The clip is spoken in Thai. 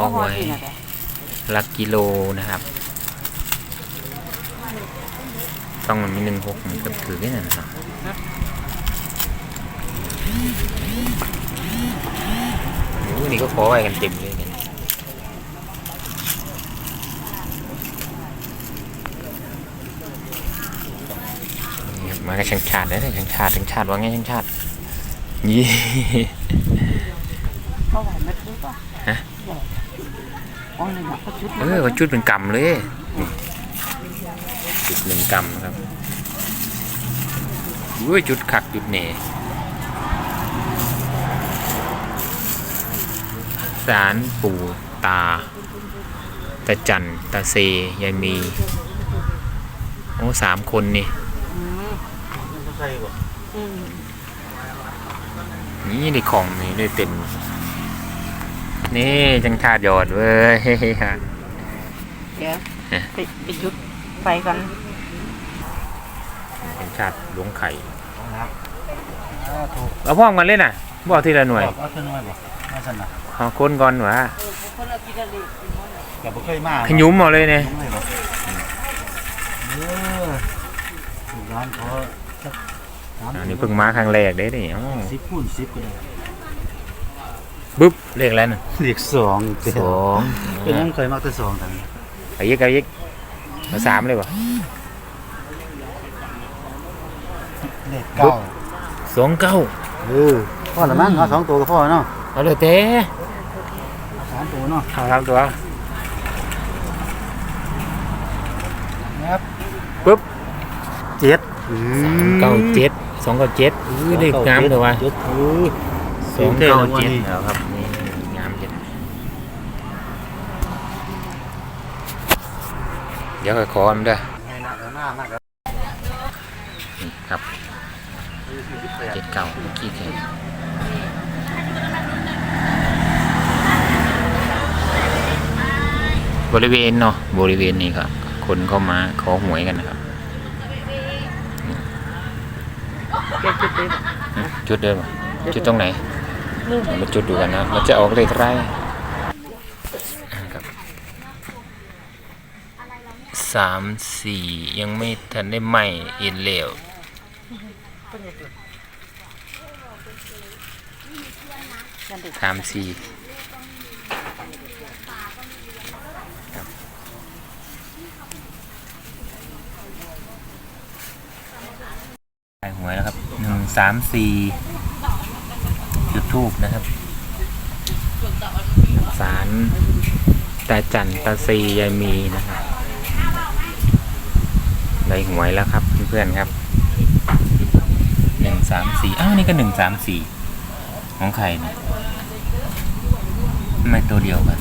อหวยหลักกิโลนะครับ ต้องมันมีหนึ่งหกมันก็ถือได้นั่นนาะโอ้นี่ก็ขอไว้กันเต็มเลยเนี่ยนี่ครับมากับช่างชาติได้เลยช่างชาติช่างชาติว่าไงช่างชาติยี่ เขาไหวไม่รู้ป่ะฮะอ๋อนี่นะเขาชุดเออเขาจุดเป็นกำเลยนี่จุดหนึ่งกำครับอุ้ยจุดขักจุดเหน่สารปู่ตาตาจันตาเซยายมี โอ้สามคนนี่อืมใช่ป่ะอืมนี่ในของนี่ได้เต็ม นี่จังชาติยอดเว้ยเดี๋ยวฮะไปไปจุดไฟกันจังชาติหลวงไข่ครับถูกเอาพร้อมกันเลยน่ะบอกทีละหน่วยเอาขึ้นมาบ่มาสนะเอาคนก่อนหวะคนละกิโลลิแต่บ่เคยมาขยุ้มเอาเลยเนี่ยยุ่งเลยบ่เออถูกร้านเขาสักสามอันนี้เพิ่งมาครั้งแรกเด้นี่อ๋อสิบคูณสิบก็ได้ บึ๊บเลขแล้วน่ะเลขสองสองเป็นยังเคยมักแต่สองแต่เอายิกเอายิกเอาสามเลยวะเลขเก้าสองเก้าเออพ่อละมั้งเอาสองตัวก็พอเนาะเอาเลยเต้เอาสามตัวเนาะเอาครับตัวนะครับปึ๊บเจ็ดเก้าเจ็ดสองเก้าเจ็ดอุ้ยเลขงามเลยวะเจ็ดเออ สองเก้าเจ็ดนี่แล้วครับนี่งามเจ็ดเดี๋ยวค่อยขอมันเด้อให้หนักหน้ามากครับนี่ครับเจ็ดเก้าขี้เกียจบริเวณเนาะบริเวณนี้ครับคนเข้ามาขอหวยกันนะครับแกจุดเลยอืมจุดเดิมอะจุดตรงไหนนู่น มาจุดดูกันนะ มันจะออกเลขอะไรครับสามสี่ยังไม่ทันได้ไหมเอ็นเหลวสามสี่ได้หวยแล้วครับหนึ่งสามสี่ จุดทูบนะครับสารตาจันตาซียายมีนะครับได้หวยแล้วครับเพื่อนๆครับหนึ่งสามสี่อ้าวนี่ก็หนึ่งสามสี่ของใครเนี่ยไม่ตัวเดียวกัน